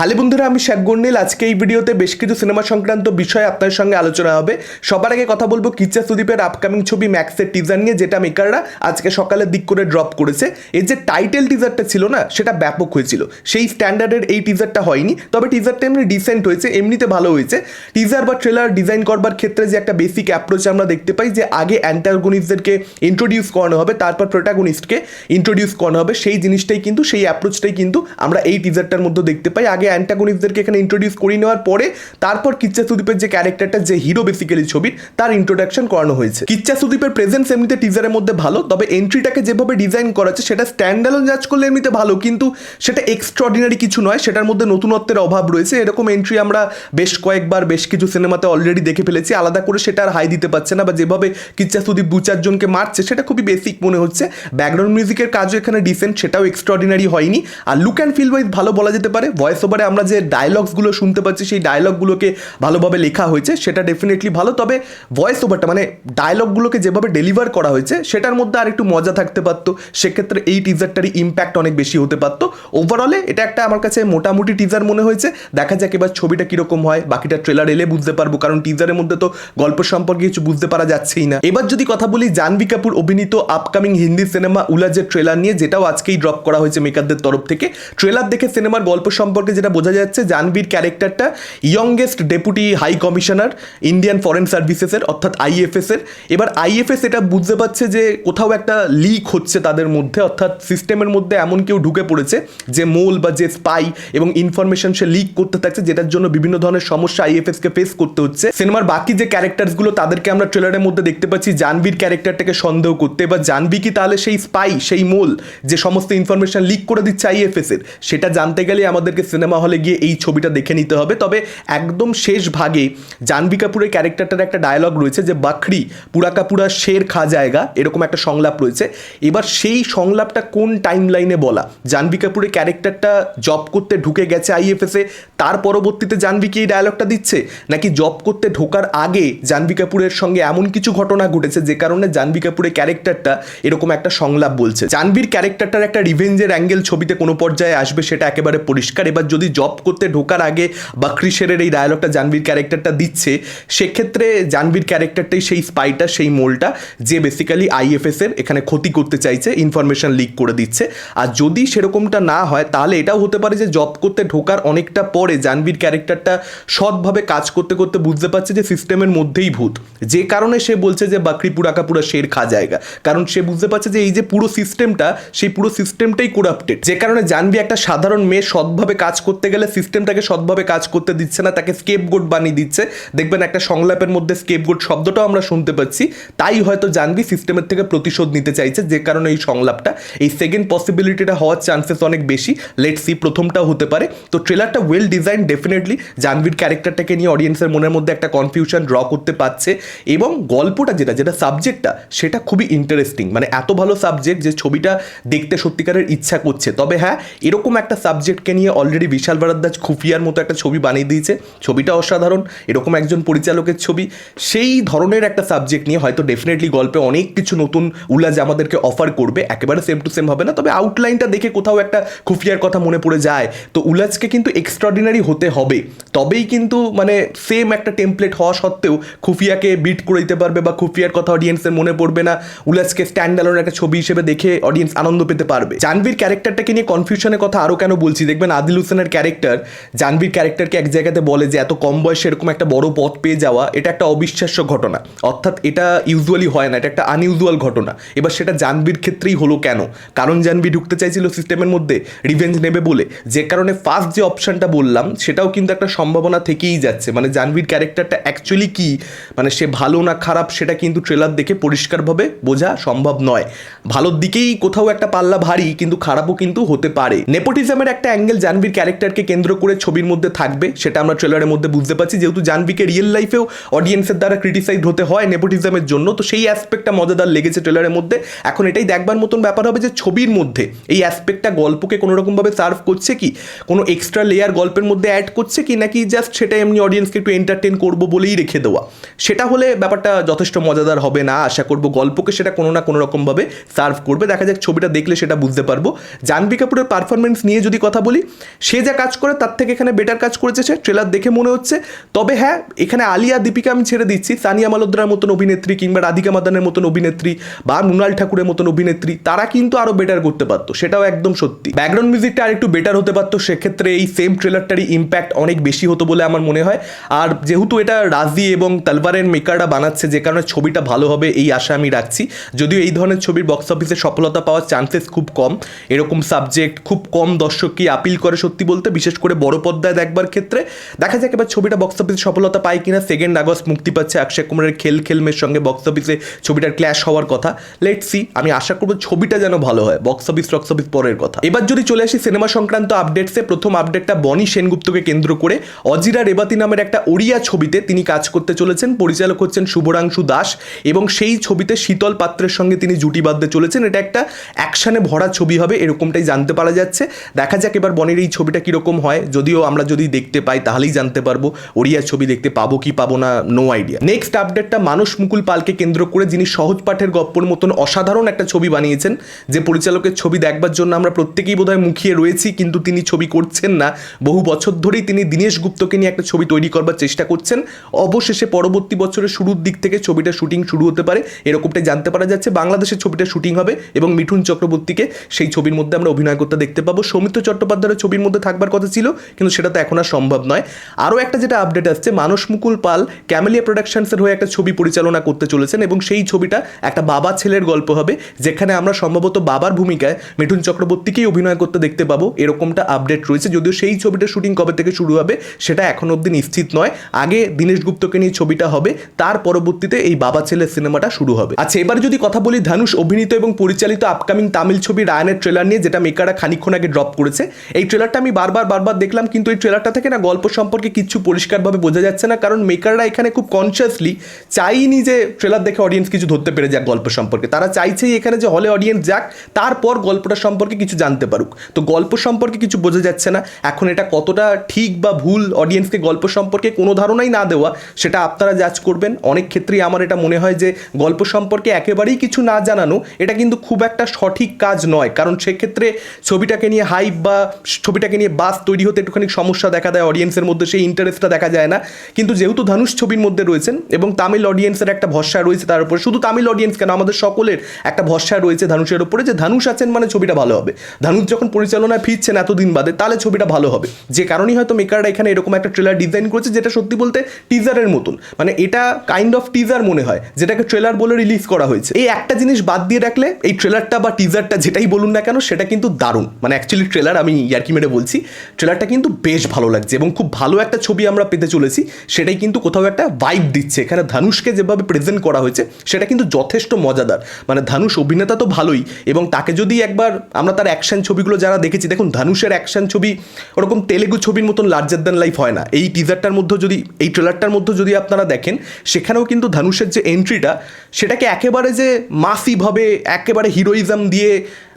Hello বন্ধুরা, আমি শেখ গন্ডিল আজকে এই ভিডিওতে বেশ কিছু সিনেমা সংক্রান্ত বিষয়ে আপনার সঙ্গে আলোচনা হবে। সবার আগে কথা বলব কিচ্চা সুদীপের আপকামিং ছবি ম্যাক্সের টিজার নিয়ে, যেটা মেকাররা আজকে সকালের দিক করে ড্রপ করেছে। এর যে টাইটেল টিজারটা ছিল না, সেটা ব্যাপক হয়েছিল। সেই স্ট্যান্ডার্ডের এই টিজারটা হয়নি, তবে টিজারটা এমনি ডিসেন্ট হয়েছে, এমনিতে ভালো হয়েছে। টিজার বা ট্রেলার ডিজাইন করবার ক্ষেত্রে যে একটা বেসিক অ্যাপ্রোচ আমরা দেখতে পাই, যে আগে অ্যান্টাগনিস্টদেরকে ইন্ট্রোডিউস করানো হবে, তারপর প্রোটাগনিস্টকে ইন্ট্রোডিউস করানো হবে, সেই জিনিসটাই কিন্তু, সেই অ্যাপ্রোচটাই কিন্তু আমরা এই টিজারটার মধ্যে দেখতে পাই। আগে অ্যান্টাগনিস্টদেরকে এখানে ইন্ট্রোডিউস করিয়ে নেওয়ার পরে তারপর কিচ্চা সুদীপের যে ক্যারেক্টারটা যে হিরো বেসিক্যালি ছবির তার ইন্ট্রোডাকশন করানো হয়েছে। কিচ্চা সুদীপের প্রেজেন্স এমনিতে টিজারের মধ্যে ভালো, তবে এন্ট্রিটাকে যেভাবে ডিজাইন করা আছে সেটা স্ট্যান্ডালন জাজ করলে এমনিতে ভালো, কিন্তু সেটা এক্সট্রাঅর্ডিনারি কিছু নয়, সেটার মধ্যে নতুনত্বের অভাব রয়েছে। এরকম এন্ট্রি আমরা বেশ কয়েকবার, বেশ কিছু সিনেমাতে অলরেডি দেখে ফেলেছি। আলাদা করে সেটা আর হাই দিতে পারছে না, বা যেভাবে কিচ্চা সুদীপ দু চারজনকে মারছে, সেটা খুবই বেসিক মনে হচ্ছে। ব্যাকগ্রাউন্ড মিউজিকের কাজও এখানে ডিসেন্ট সেটাও এক্সট্রাঅর্ডিনারি হয়নি। আর লুক অ্যান্ড ফিল ওয়াইজ ভালো বলা যেতে পারে ভয়েস ওভারে আমরা যে ডায়লগসগুলো শুনতে পাচ্ছি, সেই ডায়লগগুলোকে ভালোভাবে লেখা হয়েছে, সেটা ডেফিনেটলি ভালো। তবে ভয়েস ওভারটা মানে ডায়লগগুলোকে যেভাবে ডেলিভার করা হয়েছে, সেটার মধ্যে আর একটু মজা থাকতে পারতো। সেক্ষেত্রে এই টিজারটারই ইম্প্যাক্ট অনেক বেশি হতে পারতো। ওভারঅলে এটা একটা আমার কাছে মোটামুটি টিজার মনে হয়েছে। দেখা যাক এবার ছবিটা কীরকম হয়, বাকিটা ট্রেলার এলে বুঝতে পারব, কারণ টিজারের মধ্যে তো গল্প সম্পর্কে কিছু বুঝতে পারা যাচ্ছেই না। এবার যদি কথা বলি জাহ্নবী কাপুর অভিনীত আপকামিং হিন্দি সিনেমা উলাজের ট্রেলার নিয়ে, যেটাও আজকেই ড্রপ করা হয়েছে মেকারদের তরফ থেকে। ট্রেলার দেখে সিনেমার গল্প সম্পর্কে যেটা বোঝা যাচ্ছে জাহ্নবীর ক্যারেক্টারটা youngest deputy high commissioner Indian foreign সার্ভিসেসের অর্থাৎ আইএফএস এর। এবার আইএফএস এটা বুঝতে পারছে যে কোথাও একটা লিক হচ্ছে তাদের মধ্যে, অর্থাৎ সিস্টেমের মধ্যে এমন কেউ ঢুকে পড়েছে যে মোল বা যে স্পাই এবং ইনফরমেশন সে লিক করতে থাকছে, যেটার জন্য বিভিন্ন ধরনের সমস্যা আইএফএস কে ফেস করতে হচ্ছে। সিনেমার বাকি যে ক্যারেক্টারসগুলো তাদেরকে আমরা ট্রেলারের মধ্যে দেখতে পাচ্ছি জানবীর ক্যারেক্টারটাকে সন্দেহ করতে। এবার জানবি কি তাহলে সেই স্পাই সেই মোল যে সমস্ত ইনফরমেশন লিক করে দিচ্ছে আইএফএস এর, সেটা জানতে গেলে আমাদেরকে সিনেমা হলে গিয়ে এই ছবিটা দেখে নিতে হবে। তবে একদম শেষ ভাগে জানবি কাপুরের ক্যারেক্টারটার একটা ডায়লগ রয়েছে যে, বাকরি, পুরা কাপুরা শের খা জায়গা, এরকম একটা সংলাপ রয়েছে। এবার সেই সংলাপটা কোন টাইম লাইনে বলা? জানবি কাপুরের ক্যারেক্টারটা জব করতে ঢুকে গেছে আইএফএসে তার পরবর্তীতে জানবি কি এই ডায়লগটা দিচ্ছে? নাকি জব করতে ঢোকার আগে জানবি কাপুরের সঙ্গে এমন কিছু ঘটনা ঘটেছে যে কারণে জানবি কাপুরের ক্যারেক্টারটা এরকম একটা সংলাপ বলছে? জানবির ক্যারেক্টারটার একটা রিভেঞ্জের অ্যাঙ্গেল ছবিতে কোনো পর্যায়ে আসবে সেটা একেবারে পরিষ্কার। এবার যদি জব করতে ঢোকার আগে বাকরি শেরের এই ডায়লগটা জানবির ক্যারেক্টারটা দিচ্ছে, সেক্ষেত্রে জানবির ক্যারেক্টারটাই সেই স্পাইটা সেই মোলটা, যে বেসিক্যালি আইএফএস এর এখানে ক্ষতি করতে চাইছে ইনফরমেশন লিক করে দিচ্ছে। আর যদি সেরকমটা না হয়, তাহলে এটাও হতে পারে যে জব করতে ঢোকার অনেকটা পরে জানবির ক্যারেক্টারটা সৎভাবে কাজ করতে করতে বুঝতে পারছে যে সিস্টেমের মধ্যেই ভূত। যে কারণে সে বলছে যে বাকরি পুরাকা পুরা শের খা জায়গা। কারণ সে বুঝতে পারছে যে এই যে পুরো সিস্টেমটা সেই পুরো সিস্টেমটাই করাপ্টেড যে কারণে জানবি একটা সাধারণ মেয়ে সৎভাবে কাজ করতে গেলে সিস্টেমটাকে সৎভাবে কাজ করতে দিচ্ছে না, তাকে স্কেপ গোট বানিয়ে দিচ্ছে। দেখবেন একটা সংলাপের মধ্যে স্কেপ গোট শব্দটাও আমরা শুনতে পাচ্ছি। তাই হয়তো জানবি সিস্টেমের থেকে প্রতিশোধ নিতে চাইছে, যে কারণে এই সংলাপটা। এই সেকেন্ড পসিবিলিটিটা হওয়ার চান্সেস অনেক বেশি। লেট সি প্রথমটাও হতে পারে। তো ট্রেলারটা ওয়েল ডিজাইন ডেফিনেটলি জানবির ক্যারেক্টারটাকে নিয়ে অডিয়েন্সের মনের মধ্যে একটা কনফিউশন ড্র করতে পারছে। এবং গল্পটা যেটা যেটা সাবজেক্টটা সেটা খুবই ইন্টারেস্টিং মানে এত ভালো সাবজেক্ট যে ছবিটা দেখতে সত্যিকারের ইচ্ছা করছে। তবে হ্যাঁ এরকম একটা সাবজেক্টকে নিয়ে অলরেডি বিশাল বারাদ্দাজ খুফিয়ার মতো একটা ছবি বানিয়ে দিয়েছে। ছবিটা অসাধারণ, এরকম একজন পরিচালকের ছবি। সেই ধরনের একটা সাবজেক্ট নিয়ে হয়তো ডেফিনেটলি গল্পে অনেক কিছু নতুন উল্লাজ আমাদেরকে অফার করবে। একেবারে সেম টু সেম হবে না, তবে আউটলাইনটা দেখে কোথাও একটা খুফিয়ার কথা মনে পড়ে যায়। তো উলাজকে কিন্তু এক্সট্রাঅর্ডিনারি হতে হবে। তবেই কিন্তু মানে সেম একটা টেমপ্লেট হওয়া সত্ত্বেও খুফিয়াকে বিট করে দিতে পারবে বা খুফিয়ার কথা অডিয়েন্সের মনে পড়বে না। উলাজকে স্ট্যান্ড একটা ছবি হিসেবে দেখে অডিয়েন্স আনন্দ পেতে পারবে। জানবীর ক্যারেক্টারটাকে নিয়ে কনফিউশনের কথা আরও কেন বলছি? দেখবেন আদিল হোসেনের ক্যারেক্টার জানবীর ক্যারেক্টারকে এক জায়গাতে বলে যে এত কম বয়সে এরকম একটা বড় পথ পেয়ে যাওয়া, এটা একটা অবিশ্বাস্য ঘটনা। অর্থাৎ এটা ইউজুয়ালি হয় না, এটা একটা আনইউজুয়াল ঘটনা। এবার সেটা জানবীর ক্ষেত্রেই হলো কেন? কারণ জানবি ঢুকতে চাইছিল সিস্টেমের মধ্যে রিভেঞ্জ নেবে বলে। যে কারণে ফার্স্ট যে অপশনটা বললাম, সেটাও কিন্তু একটা সম্ভাবনা থেকেই যাচ্ছে। মানে জানবীর ক্যারেক্টারটা অ্যাকচুয়ালি কি? মানে সে ভালো না খারাপ, সেটা কিন্তু ট্রেলার দেখে পরিষ্কারভাবে বোঝা সম্ভব নয়। ভালোর দিকেই কোথাও একটা পাল্লা ভারী, কিন্তু খারাপও কিন্তু হতে পারে। নেপোটিজমের একটা অ্যাঙ্গেল জানবীর ক্যারেক্টারকে কেন্দ্র করে ছবির মধ্যে থাকবে, সেটা আমরা ট্রেলারের মধ্যে বুঝতে পারছি। যেহেতু জানবিকে রিয়েল লাইফেও অডিয়েন্সের দ্বারা ক্রিটিসাইজ হতে হয় নেপোটিজমের জন্য, তো সেই অ্যাসপেক্টটা মজাদার লেগেছে ট্রেলারের মধ্যে। এখন এটাই দেখবার মতন ব্যাপার হবে যে ছবির মধ্যে এই অ্যাসপেক্টটা গল্পকে কোনো রকমভাবে সার্ভ করছে কি? কোনো এক্সট্রা লেয়ার গল্পের মধ্যে অ্যাড করছে কি? নাকি জাস্ট সেটা এমনি অডিয়েন্সকে একটু এন্টারটেন করব বলেই রেখে দেওয়া? সেটা হলে ব্যাপারটা যথেষ্ট মজাদার হবে না। আশা করব গল্পকে সেটা কোনো না কোনো রকমভাবে সার্ভ করবে। দেখা যাক ছবিটা দেখলে সেটা বুঝতে পারব। জানবি কাপুরের পারফরমেন্স নিয়ে যদি কথা বলি, সে যে কাজ করে, তার থেকে এখানে বেটার কাজ করেছে সে ট্রেলার দেখে মনে হচ্ছে। তবে হ্যাঁ এখানে আলিয়া দীপিকা আমি ছেড়ে দিচ্ছি, সানিয়া মালোদ্রার মতন অভিনেত্রী কিংবা রাধিকা মাদানের মতন অভিনেত্রী বা মৃণাল ঠাকুরের মতন অভিনেত্রী, তারা কিন্তু আরও বেটার করতে পারতো, সেটাও একদম সত্যি। ব্যাকগ্রাউন্ড মিউজিকটা আর একটু বেটার হতে পারতো, সেক্ষেত্রে এই সেম ট্রেলারটারই ইম্প্যাক্ট অনেক বেশি হতো বলে আমার মনে হয়। আর যেহেতু এটা রাজি এবং তালবারের মেকাররা বানাচ্ছে, যে কারণে ছবিটা ভালো হবে, এই আশা আমি রাখছি। যদিও এই ধরনের ছবির বক্স অফিসে সফলতা পাওয়ার চান্সেস খুব কম, এরকম সাবজেক্ট খুব কম দর্শককে আপিল করে সত্যি বলতে। বিশেষ করে বড় পর্দায় দেখবার ক্ষেত্রে দেখা যাক এবার ছবিটা বক্স অফিসে সফলতা পায় কিনা সেকেন্ড আগস্ট মুক্তি পাচ্ছে অক্ষয় কুমারের খেল খেলমের সঙ্গে বক্স অফিসে ছবিটার ক্ল্যাশ হওয়ার কথা। লেট সি আমি আশা করব ছবিটা যেন ভালো হয় বক্স অফিস বক্স অফিস পরের কথা। এবার যদি চলে আসি সিনেমা সংক্রান্ত আপডেটসে প্রথম আপডেটটা বনি সেনগুপ্তকে কেন্দ্র করে অজিরা রেবাতি নামের একটা ওড়িয়া ছবিতে তিনি কাজ করতে চলেছেন। পরিচালক হচ্ছেন শুভরাংশু দাস এবং সেই ছবিতে শীতল পাত্রের সঙ্গে তিনি জুটি বাঁধতে চলেছেন। এটা একটা অ্যাকশানে ভরা ছবি হবে, এরকমটাই জানতে পারা যাচ্ছে। দেখা যাক এবার বনের এই ছবিটা কীরকম হয়? যদিও আমরা যদি দেখতে পাই, তাহলেই জানতে পারব। ওড়িয়া ছবি দেখতে পাবো কি পাবো না নো আইডিয়া নেক্সট আপডেটটা মানুষ মুকুল পালকে কেন্দ্র করে যিনি সহজ পাঠের গপ্পর মতন অসাধারণ একটা ছবি বানিয়েছেন, যে পরিচালকের ছবি দেখবার জন্য আমরা প্রত্যেকেই বোধহয় মুখিয়ে রয়েছি, কিন্তু তিনি ছবি করছেন না। বহু বছর ধরেই তিনি দীনেশ গুপ্তকে নিয়ে একটা ছবি তৈরি করবার চেষ্টা করছেন। অবশেষে পরবর্তী বছরের শুরুর দিক থেকে ছবিটা শুটিং শুরু হতে পারে, এরকমটাই জানতে পারা যাচ্ছে। বাংলাদেশের ছবিটা শুটিং হবে এবং মিঠুন চক্রবর্তীকে সেই ছবির মধ্যে আমরা অভিনয় করতে দেখতে পাবো। সৌমিত্র চট্টোপাধ্যায়ের ছবির মধ্যে থাকবার কথা ছিল, কিন্তু সেটা তো এখন আর সম্ভব নয়। আরও একটা যেটা আপডেট আসছে, মানস মুকুল পাল ক্যামেলিয়া প্রোডাকশনসের হয়ে একটা ছবি পরিচালনা করতে চলেছেন এবং সেই ছবিটা একটা বাবা ছেলের গল্প হবে, যেখানে আমরা সম্ভবত বাবার ভূমিকায় মিঠুন চক্রবর্তীকেই অভিনয় করতে দেখতে পাবো। এরকমটা আপডেট রয়েছে, যদিও সেই ছবিটা শুটিং কবে থেকে শুরু হবে, সেটা এখন অবধি নিশ্চিত নয়। আগে দীনেশ গুপ্তকে নিয়ে ছবিটা হবে, তার পরবর্তীতে এই বাবা ছেলের সিনেমাটা শুরু হবে। আচ্ছা এবার যদি কথা বলি ধানুষ অভিনীত এবং পরিচালিত আপকামিং তামিল ছবি রায়নের ট্রেলার নিয়ে, যেটা মেকাররা খানিক্ষণ আগে ড্রপ করেছে। এই ট্রেলারটা আমি বারবার বারবার দেখলাম, কিন্তু এই ট্রেলারটা থেকে না গল্প সম্পর্কে কিচ্ছু পরিষ্কারভাবে বোঝা যাচ্ছে না। কারণ মেকাররা এখানে খুব কনসিয়াসলি চাইনি যে ট্রেলার দেখে অডিয়েন্স কিছু ধরতে পেরে যাক গল্প সম্পর্কে। তারা চাইছেই এখানে যে হলে অডিয়েন্স যাক, তারপর গল্পটা সম্পর্কে কিছু জানতে পারুক। তো গল্প সম্পর্কে কিছু বোঝা যাচ্ছে না। এখন এটা কতটা ঠিক বা ভুল অডিয়েন্সকে গল্প সম্পর্কে কোনো ধারণাই না দেওয়া, সেটা আপনারা জাজ করবেন। অনেক ক্ষেত্রেই আমার এটা মনে হয় যে গল্প সম্পর্কে একেবারেই কিছু না জানানো, এটা কিন্তু খুব একটা সঠিক কাজ নয়। কারণ সেক্ষেত্রে ছবিটাকে নিয়ে হাইপ বা ছবিটাকে নিয়ে বাস তৈরি হতে একটুখানি সমস্যা দেখা দেয় অডিয়েন্সের মধ্যে, সেই ইন্টারেস্টটা দেখা যায় না। কিন্তু যেহেতু ধানুষ ছবির মধ্যে রয়েছেন এবং তামিল অডিয়েন্সের একটা ভরসা রয়েছে তার উপরে, শুধু তামিল অডিয়েন্স কেন, আমাদের সকলের একটা ভরসা রয়েছে ধানুষের উপরে যে ধানুষ আছেন মানে ছবিটা ভালো হবে। ধানুষ যখন পরিচালনায় ফিরছেন এতদিন বাদে, তাহলে ছবিটা ভালো হবে। যে কারণেই হয়তো মেকাররা এখানে এরকম একটা ট্রেলার ডিজাইন করেছে, যেটা সত্যি বলতে টিজারের মতন। মানে এটা কাইন্ড অফ টিজার মনে হয়, যেটাকে ট্রেলার বলে রিলিজ করা হয়েছে। এই একটা জিনিস বাদ দিয়ে রাখলে, এই ট্রেলারটা বা টিজারটা যেটাই বলুন না কেন, সেটা কিন্তু দারুণ। মানে অ্যাকচুয়ালি ট্রেলার আমি ইয়ার্কি মেরে বলছি ট্রেলারটা কিন্তু বেশ ভালো লাগছে এবং খুব ভালো একটা ছবি আমরা পেতে চলেছি। সেটাই কিন্তু কোথাও একটা ভাইব দিচ্ছে। এখানে ধানুষকে যেভাবে প্রেজেন্ট করা হয়েছে, সেটা কিন্তু যথেষ্ট মজাদার। মানে ধানুষ অভিনেতা তো ভালোই এবং তাকে যদি একবার আমরা তার অ্যাকশন ছবিগুলো যারা দেখেছি, দেখুন ধানুষের অ্যাকশন ছবি ওরকম তেলেগু ছবির মতন লার্জার দ্যান লাইফ হয় না। এই টিজারটার মধ্যে যদি, এই ট্রেলারটার মধ্যে যদি আপনারা দেখেন, সেখানেও কিন্তু ধানুষের যে এন্ট্রিটা সেটাকে একেবারে যে মাসিভাবে, একেবারে হিরোইজম দিয়ে,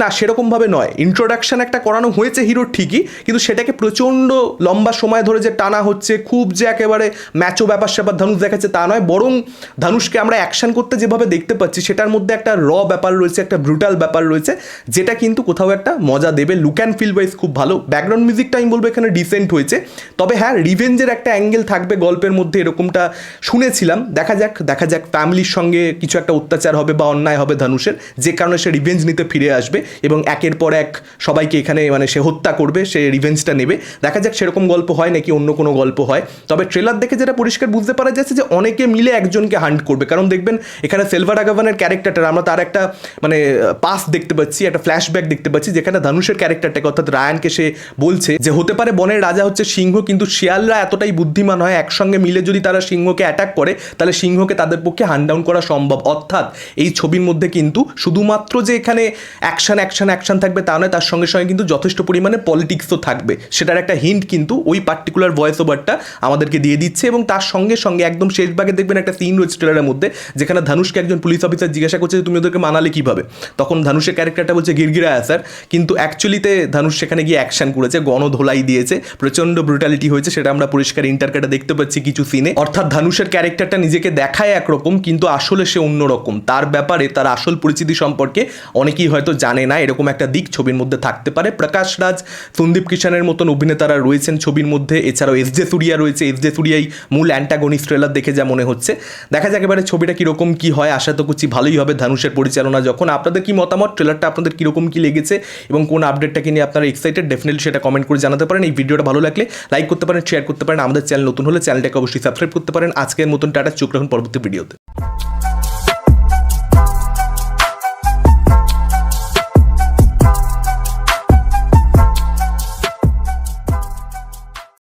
না, সেরকমভাবে নয়। ইন্ট্রোডাকশন একটা করানো হয়েছে হিরোর ঠিকই কিন্তু সেটাকে প্রচণ্ড লম্বা সময় ধরে যে টানা হচ্ছে, খুব যে একেবারে ম্যাচও ব্যাপার স্যাপার ধনুষ দেখাচ্ছে তা নয়, বরং ধানুষকে আমরা অ্যাকশন করতে যেভাবে দেখতে পাচ্ছি, সেটার মধ্যে একটা র ব্যাপার রয়েছে, একটা ব্রুটাল ব্যাপার রয়েছে, যেটা কিন্তু কোথাও একটা মজা দেবে। লুক অ্যান্ড ফিল ওয়াইজ খুব ভালো। ব্যাকগ্রাউন্ড মিউজিকটা আমি বলব এখানে ডিসেন্ট হয়েছে। তবে হ্যাঁ রিভেঞ্জের একটা অ্যাঙ্গেল থাকবে গল্পের মধ্যে, এরকমটা শুনেছিলাম। দেখা যাক দেখা যাক ফ্যামিলির সঙ্গে কিছু একটা অত্যাচার হবে বা অন্যায় হবে ধনুষের, যে কারণে সে রিভেঞ্জ নিতে ফিরে আসবে এবং একের পর এক সবাইকে এখানে মানে সে হত্যা করবে, সে রিভেঞ্জটা নেবে। দেখা যাক সেরকম গল্প হয় নাকি অন্য কোনো গল্প হয়। তবে ট্রেলার দেখে যেটা পরিষ্কার বুঝতে পারা যাচ্ছে যে অনেকে মিলে একজনকে হান্ট করবে। কারণ দেখবেন এখানে সেলভার আগাভানের ক্যারেক্টারটা আমরা তার একটা মানে পাস দেখতে পাচ্ছি, একটা ফ্ল্যাশব্যাক দেখতে পাচ্ছি, যেখানে ধানুষের ক্যারেক্টারটাকে অর্থাৎ রায়ানকে সে বলছে যে, হতে পারে বনের রাজা হচ্ছে সিংহ, কিন্তু শিয়ালরা এতটাই বুদ্ধিমান হয়, একসঙ্গে মিলে যদি তারা সিংহকে অ্যাটাক করে, তাহলে সিংহকে তাদের পক্ষে হান্ড ডাউন করা সম্ভব। অর্থাৎ এই ছবির মধ্যে কিন্তু শুধুমাত্র যে এখানে অ্যাকশন অ্যাকশন অ্যাকশন থাকবে তা নয়, তার সঙ্গে সঙ্গে কিন্তু যথেষ্ট পরিমাণে পলিটিক্সও থাকবে। সেটার একটা হিন্ট কিন্তু ওই পার্টিকুলার ভয়েস ওভারটা আমাদেরকে দিয়ে দিচ্ছে এবং তার সঙ্গে সঙ্গে একদম শেষ ভাগে দেখবেন একটা সিন রয়েছে ট্রেলারের মধ্যে, যেখানে ধানুষকে একজন পুলিশ অফিসার জিজ্ঞাসা করছে যে, তুমি ওদেরকে মানালে কীভাবে? তখন ধানুষের ক্যারেক্টারটা বলছে, গিরগিরা স্যার কিন্তু অ্যাকচুয়ালিতে ধানুষ সেখানে গিয়ে অ্যাকশন করেছে গণধোলাই দিয়েছে, প্রচণ্ড ব্রুটালিটি হয়েছে, সেটা আমরা পরিষ্কার ইন্টারকাটে দেখতে পাচ্ছি কিছু সিনে অর্থাৎ ধানুষের ক্যারেক্টারটা নিজেকে দেখায় একরকম, কিন্তু আসলে সে অন্যরকম। তার ব্যাপারে, তার আসল পরিচিতি সম্পর্কে অনেকেই হয়তো জানে না, এরকম একটা দিক ছবির মধ্যে থাকতে পারে। প্রকাশ রাজ, সন্দীপ কিষানের মতন অভিনেতারা রয়েছেন ছবির মধ্যে। এছাড়াও এস জে সুরিয়া রয়েছে। এস জে সুরিয়াই মূল অ্যান্টাগনিস্ট ট্রেলার দেখে যা মনে হচ্ছে। দেখা যাক এবারে ছবিটা কীরকম কী হয়। আশা তো করছি ভালোই হবে ধানুষের পরিচালনা যখন। আপনাদের কি মতামত? ট্রেলারটা আপনাদের কীরকম কী লেগেছে? এবং কোন আপডেটটাকে নিয়ে আপনারা এক্সাইটেড ডেফিনেটলি সেটা কমেন্ট করে জানাতে পারেন। এই ভিডিওটা ভালো লাগলে লাইক করতে পারেন শেয়ার করতে পারেন। আমাদের চ্যানেল নতুন হলে চ্যানেলটাকে অবশ্যই সাবস্ক্রাইব করতে পারেন। আজকের মতন টাটা, চোখ রাখুন পরবর্তী ভিডিওতে